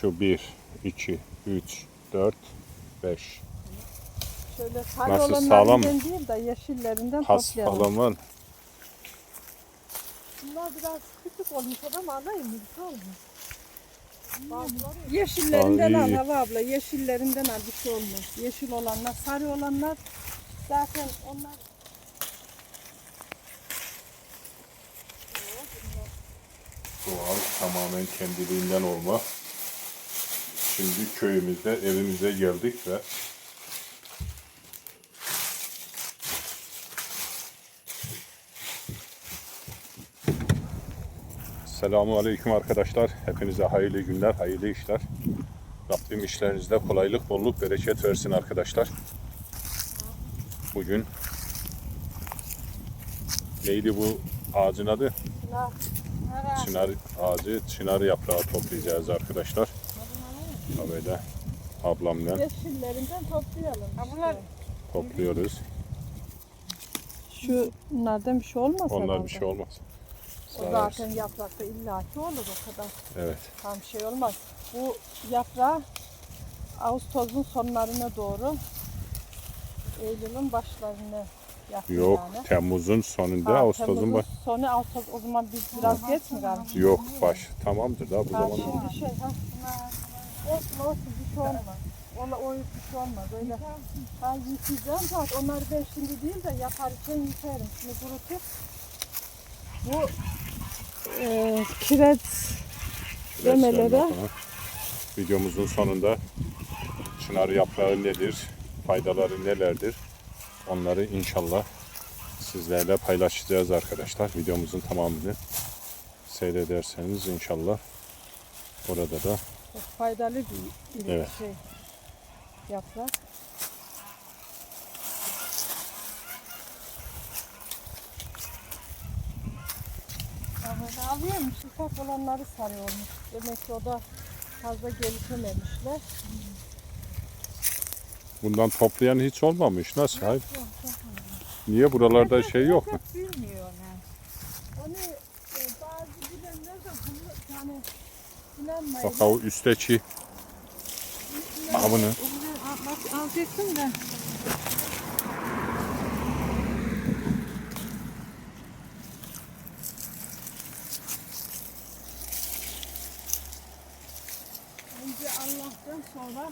Şu 1, 2, 3, 4, 5. Şöyle sarı Nasıl, sağlam mı? değil de yeşillerinden Pas toplayalım. falan var. Bunlar biraz küçük olmuş ama alayım mı? Güzel olmuş. Yeşillerinden Aa, al. Hava abla. Yeşillerinden al bir şey olmaz. Yeşil olanlar, sarı olanlar zaten onlar Doğal, tamamen kendiliğinden olma. Şimdi köyümüzde, evimize geldik ve Selamun Aleyküm arkadaşlar. Hepinize hayırlı günler, hayırlı işler. Rabbim işlerinizde kolaylık, bolluk, bereket versin arkadaşlar. Bugün neydi bu ağacın adı? Çınar ağacı, çınar yaprağı toplayacağız arkadaşlar. Böyle ablamla Yeşillerinden toplayalım. bunlar- topluyoruz. Şu bunlardan bir şey olmaz Onlar herhalde. bir şey olmaz. O Sağ zaten yaprakta illaki olur o kadar. Evet. Tam şey olmaz. Bu yaprağı Ağustos'un sonlarına doğru Eylül'ün başlarına yapıyor Yok, yani. Temmuz'un sonunda, Ha, Ağustos'un Temmuz'un baş. sonu Ağustos o zaman biz biraz geç mi kalmış? Yok, baş. Tamamdır da bu Ha, zaman. şimdi şey ha. Olsun olsun bir şey olmaz. Ona o bir şey olmaz öyle. Ha yıkayacağım zaten onları ben şimdi değil de yaparken yıkarım. Şimdi kurutup bu e, kireç demelere Videomuzun sonunda çınar yaprağı nedir, faydaları nelerdir onları inşallah sizlerle paylaşacağız arkadaşlar. Videomuzun tamamını seyrederseniz inşallah orada da çok faydalı bir bir Evet. şey yaprak. Ama alıyorum ufak olanları sarıyormuş. Demek ki o da fazla gelişememişler. bundan toplayan hiç olmamış. Nasıl? Hayır. Niye buralarda şey yok mu? Hani e, bazı bilenler de bunu yani inanmayın. Bak o üstteki Aha bunu. Bak alacaktım da. Önce Allah'tan sonra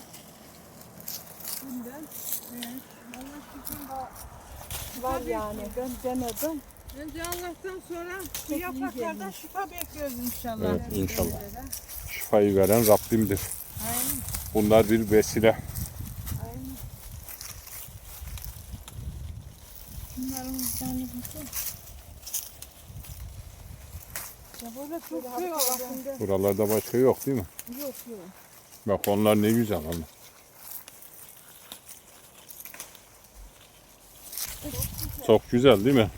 günden Allah şükür var yani. Ben denedim. Önce Allah'tan sonra bu yapraklardan şifa bekliyoruz inşallah. Evet, inşallah. şifayı veren Rabbimdir. Aynen. Bunlar bir vesile. Aynen. Bunların bir çok şey harika oldu. bakımda- Buralarda başka yok değil mi? Yok yok. Bak onlar ne güzel ama. Çok güzel değil mi?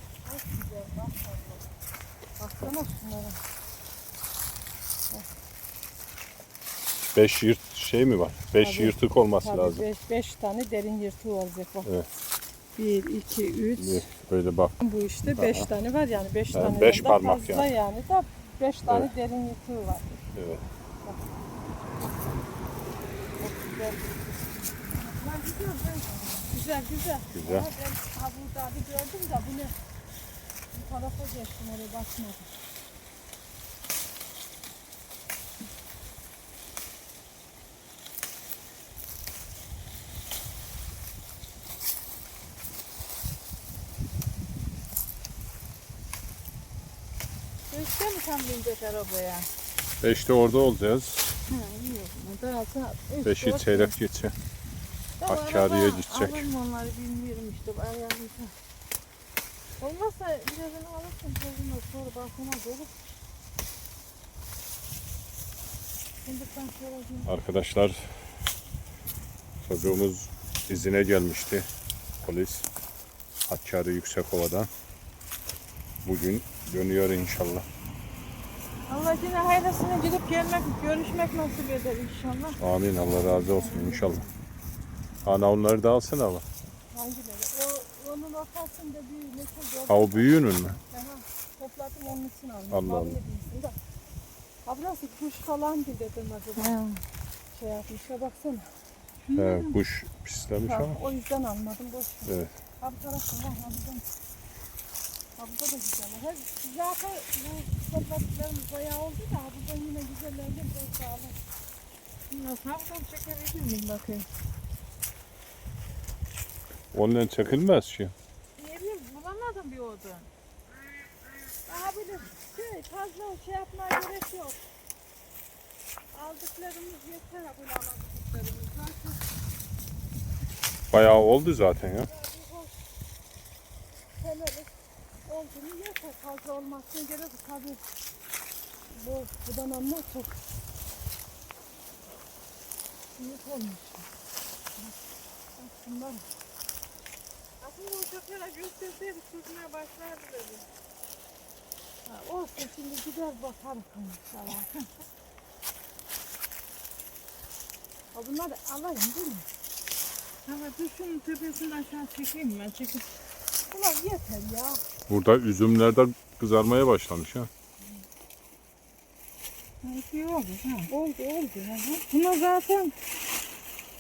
Baksana şunlara. Beş yırt şey mi var? Beş Tabii. yırtık olması Tabii lazım. beş, beş tane derin yırtığı olacak bak. Evet. Bir, iki, üç. Bir Böyle bak. Bu işte beş tane var yani beş Yani tane beş parmak yani. yani. da beş tane derin yırtığı var. Evet. Çok güzel. Bunlar güzel, güzel güzel. Güzel. Ama ben ha burada bir gördüm de bunu bu tarafa geçtim oraya bakmadım. Beşte mi tam binecek arabaya? Beşte orada olacağız. Ha, yok. Daha üç, Beşi dört, çeyrek geçe. Hakkari'ye araba gidecek. Alırım onları bilmiyorum işte ayarlayacağım. Olmazsa birazını alırsın birazını sonra. Fındıktan sonra gün Arkadaşlar çocuğumuz izine gelmişti. Polis Hakkari Yüksekova'dan. Bugün dönüyor inşallah. Allah yine hayırlısına gidip gelmek, görüşmek nasip eder inşallah. Amin. Allah razı olsun inşallah. Ana onları da alsın ama. Hangileri? O, onun ortasında bir gördüm. Ha o büyüğünün mü? Aha, topladım onun için aldım. Allah Allah. de. Burası kuş falan bir dedim acaba. şey yapmışlar baksana. He, kuş pislemiş Ha, ama. o yüzden almadım boş ver. Evet. Ha bu tarafta var buradan. Ha burada da güzel. Ha, zaten bu topladıklarımız bayağı oldu da buradan yine güzellerden ben sağlam. Nasıl haftan çekebilir miyim bakayım? Onunla çekilmez ki. Ne bileyim bulamadım bir odun. Daha böyle şey fazla şey yapmaya gerek yok. Aldıklarımız yeter ha böyle. Zaten Bayağı oldu zaten ya. yani bu hoş senelik olduğunu yeter. Fazla olmasına gerek yok. Tabii bu budananlar çok büyük olmuş. Bak Bunlar Aslında o çöpleri gösterseydik sürtmeye başlardı dedi. ha, olsun şimdi gider bakarız inşallah. Ha bunları alayım değil mi? Ama dur şunun tepesinden aşağı çekeyim ben çekip. Bunlar yeter ya. Burada üzümler de kızarmaya başlamış ha. Sanki oldu ha. Oldu oldu ya. Buna zaten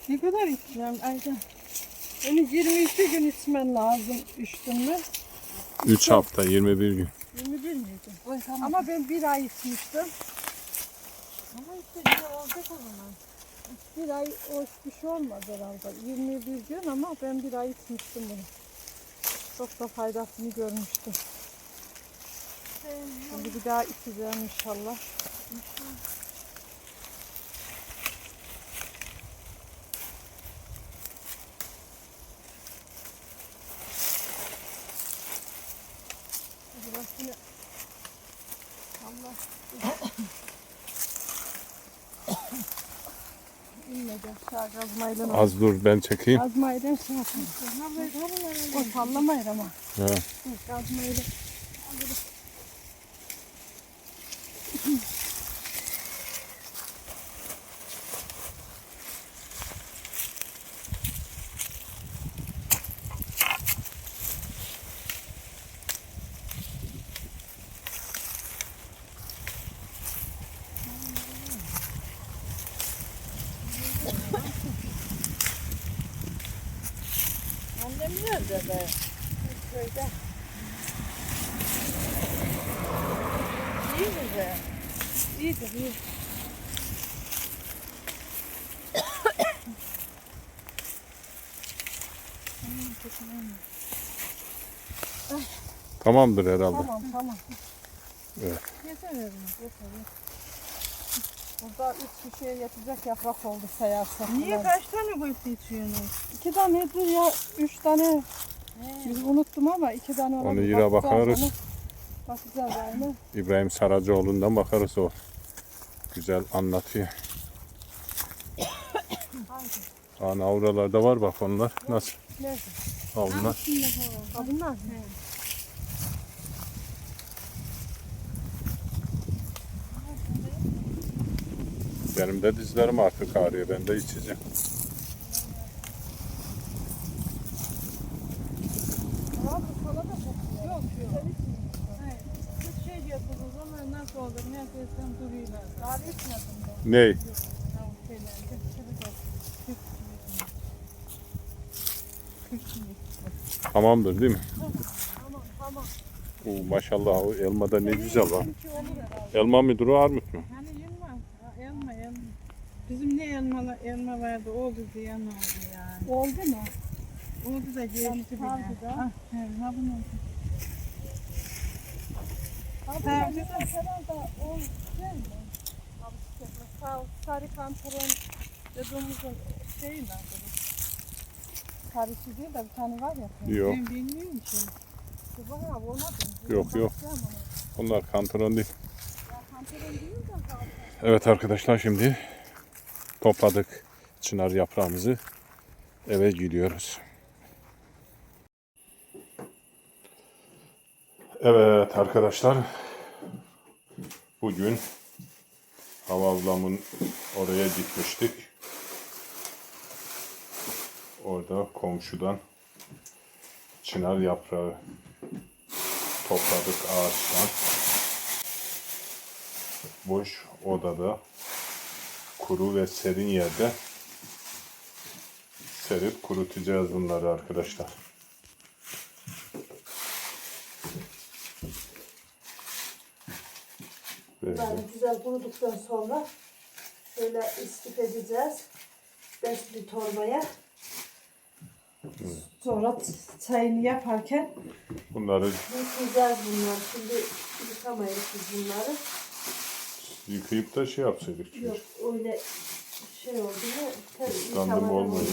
ne kadar içeceğim Ayda? Onu 22 gün içmen lazım içtin mi? 3 hafta 21 gün. 21 miydi? Oy tamam. Ama ben bir ay içmiştim. Ama işte güzel olacak o zaman. Bir ay hoş bir şey olmaz herhalde. 21 gün ama ben bir ay içmiştim bunu. Çok da faydasını görmüştüm. Şimdi bir daha içeceğim inşallah. Biraz yine Allah Az dur ben çekeyim. Kazmayla şey yapayım. O sallamayır ama. Ha. Dur, Kazmayla. Annem nerede be? Köyde. İyi mi be? İyidir iyi. Tamamdır herhalde. Tamam tamam. Yeter mi? Burada üç kişiye yetecek yaprak oldu sayarsak. Niye Ulan. kaç tane koyup içiyorsunuz? İki tanedir ya üç tane. Biz unuttum ama iki tane Onu bir yine bakacağız bakarız. ona. Bakacağız aynı. İbrahim Saracıoğlu'ndan bakarız o. Güzel anlatıyor. Haydi. Ana avralarda var bak onlar. Nasıl? Nerede? Ha onlar. Ha bunlar? Benim de dizlerim artık ağrıyor. Ben de içeceğim. Ney? Tamamdır değil mi? Tamam tamam. Oo, maşallah o elmada ne güzel var. Elma mıdır o armut mu? Hani elma, ha, elma, elma. Bizim ne elma, elma vardı, oldu diyen oldu yani. Oldu mu? Oldu da geçti bile. kaldı da. Ah, evet, ha bunu. Abi Ha, ben güzel. herhalde o şey mi? Abi sağ sarı kantaron dediğimizin şey mi? Karışı değil de bir tane var ya. Yok. Ben bilmiyorum ki. Kızım abi ona benziyor. Yok, yok. Onlar kantaron değil. Ya kantaron değil de. Evet arkadaşlar şimdi topladık çınar yaprağımızı. Eve gidiyoruz. Evet arkadaşlar. Bugün hava ablamın oraya gitmiştik. Orada komşudan çınar yaprağı topladık ağaçtan. Boş odada kuru ve serin yerde serip kurutacağız bunları arkadaşlar. Böyle. Yani güzel kuruduktan sonra şöyle istif edeceğiz. Besli torbaya. Sonra çayını yaparken Bunları yıkayacağız bunları. Şimdi yıkamayız biz bunları. Yıkayıp da şey yapsaydık. Yok öyle şey oldu mu? tabii Islandı mı yıkamadan olmuyor. olmaz.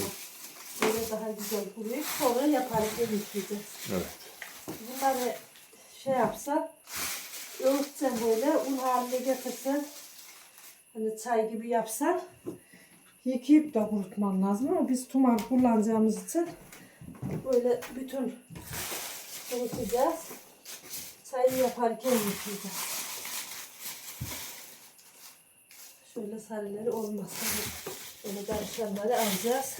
Böyle daha güzel kuruyup sonra yaparken yıkayacağız. Evet. Bunları şey yapsan, öğütsen böyle un haline getirsen, hani çay gibi yapsan, yıkayıp da kurutman lazım ama biz tuman kullanacağımız için böyle bütün kurutacağız. Çayı yaparken yıkayacağız. Şöyle sarıları olmasın. Böyle karışanları alacağız.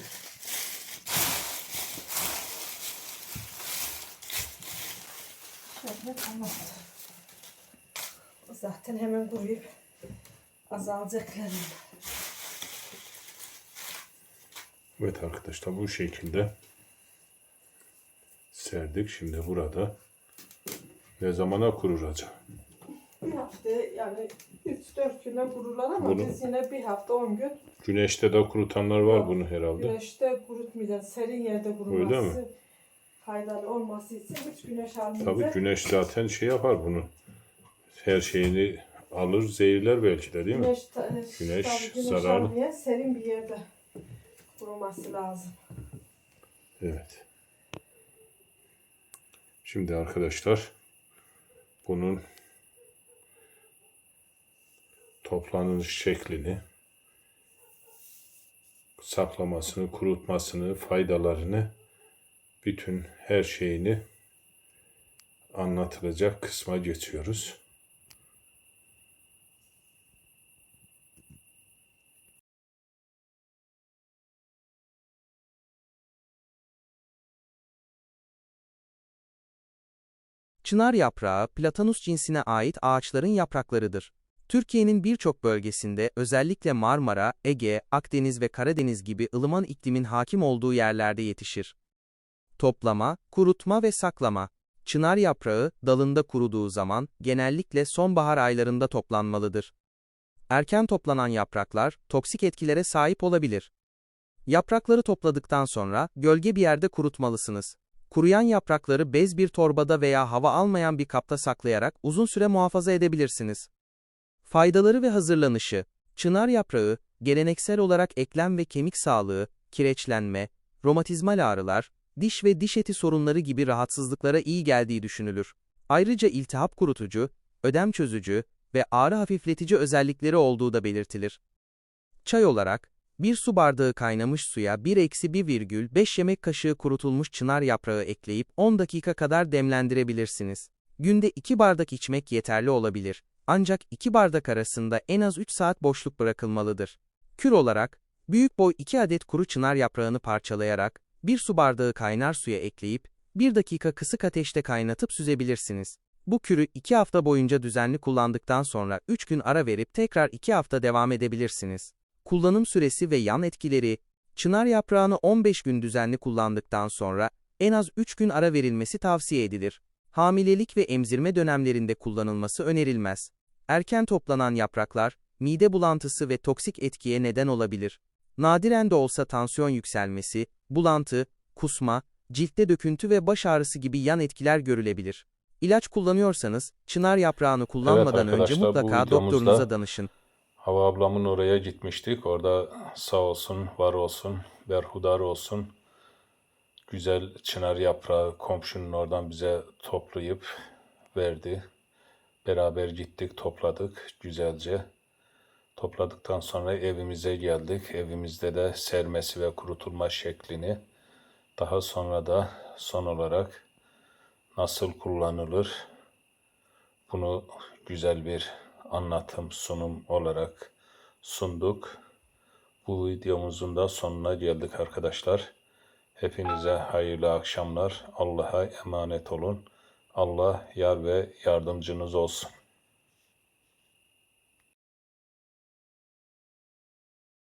Şöyle tamam. Zaten hemen kuruyup azalacaklar. Evet arkadaşlar bu şekilde serdik. Şimdi burada ne zamana kurur acaba? Bir hafta yani 3-4 güne kururlar ama Bunu- biz yine bir hafta 10 gün Güneşte de kurutanlar var bunu herhalde. güneşte kurutmayacağız. Serin yerde Öyle kurulması mi? faydalı olması için hiç güneş almayacağız. Tabii güneş zaten şey yapar bunu. Her şeyini alır, zehirler belki de değil mi? Güneş, ta- Güneş tabii güneş zararlı. almayan serin bir yerde kuruması lazım. Evet. Şimdi arkadaşlar bunun toplanış şeklini saklamasını, kurutmasını, faydalarını bütün her şeyini anlatılacak kısma geçiyoruz. Çınar yaprağı, Platanus cinsine ait ağaçların yapraklarıdır. Türkiye'nin birçok bölgesinde özellikle Marmara, Ege, Akdeniz ve Karadeniz gibi ılıman iklimin hakim olduğu yerlerde yetişir. Toplama, kurutma ve saklama. Çınar yaprağı, dalında kuruduğu zaman, genellikle sonbahar aylarında toplanmalıdır. Erken toplanan yapraklar, toksik etkilere sahip olabilir. Yaprakları topladıktan sonra, gölge bir yerde kurutmalısınız. Kuruyan yaprakları bez bir torbada veya hava almayan bir kapta saklayarak uzun süre muhafaza edebilirsiniz. Faydaları ve hazırlanışı Çınar yaprağı, geleneksel olarak eklem ve kemik sağlığı, kireçlenme, romatizmal ağrılar, diş ve diş eti sorunları gibi rahatsızlıklara iyi geldiği düşünülür. Ayrıca iltihap kurutucu, ödem çözücü ve ağrı hafifletici özellikleri olduğu da belirtilir. Çay olarak, bir su bardağı kaynamış suya 1-1,5 yemek kaşığı kurutulmuş çınar yaprağı ekleyip 10 dakika kadar demlendirebilirsiniz. Günde 2 bardak içmek yeterli olabilir. Ancak 2 bardak arasında en az 3 saat boşluk bırakılmalıdır. Kür olarak, büyük boy 2 adet kuru çınar yaprağını parçalayarak, 1 su bardağı kaynar suya ekleyip, 1 dakika kısık ateşte kaynatıp süzebilirsiniz. Bu kürü 2 hafta boyunca düzenli kullandıktan sonra 3 gün ara verip tekrar 2 hafta devam edebilirsiniz. Kullanım süresi ve yan etkileri, çınar yaprağını 15 gün düzenli kullandıktan sonra en az 3 gün ara verilmesi tavsiye edilir. Hamilelik ve emzirme dönemlerinde kullanılması önerilmez. Erken toplanan yapraklar, mide bulantısı ve toksik etkiye neden olabilir. Nadiren de olsa tansiyon yükselmesi, bulantı, kusma, ciltte döküntü ve baş ağrısı gibi yan etkiler görülebilir. İlaç kullanıyorsanız, çınar yaprağını kullanmadan önce arkadaşlar, bu mutlaka doktorunuza danışın. Hava ablamın oraya gitmiştik. Orada sağ olsun, var olsun, berhudar olsun. Güzel çınar yaprağı komşunun oradan bize toplayıp verdi. Beraber gittik, topladık güzelce. Topladıktan sonra evimize geldik. Evimizde de sermesi ve kurutulma şeklini, daha sonra da son olarak nasıl kullanılır bunu güzel bir anlatım, sunum olarak sunduk. Bu videomuzun da sonuna geldik arkadaşlar. Hepinize hayırlı akşamlar. Allah'a emanet olun. Allah yar ve yardımcınız olsun.